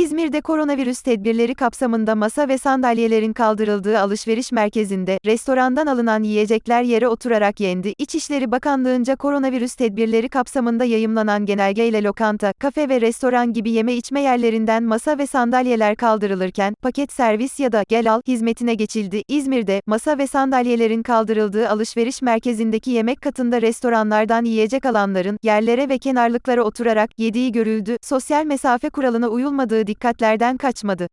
İzmir'de koronavirüs tedbirleri kapsamında masa ve sandalyelerin kaldırıldığı alışveriş merkezinde, restorandan alınan yiyecekler yere oturarak yendi. İçişleri Bakanlığı'nca koronavirüs tedbirleri kapsamında yayımlanan genelgeyle lokanta, kafe ve restoran gibi yeme içme yerlerinden masa ve sandalyeler kaldırılırken, paket servis ya da gel al hizmetine geçildi. İzmir'de, masa ve sandalyelerin kaldırıldığı alışveriş merkezindeki yemek katında restoranlardan yiyecek alanların, yerlere ve kenarlıklara oturarak yediği görüldü. Sosyal mesafe kuralına uyulmadığı dikkatlerden kaçmadı.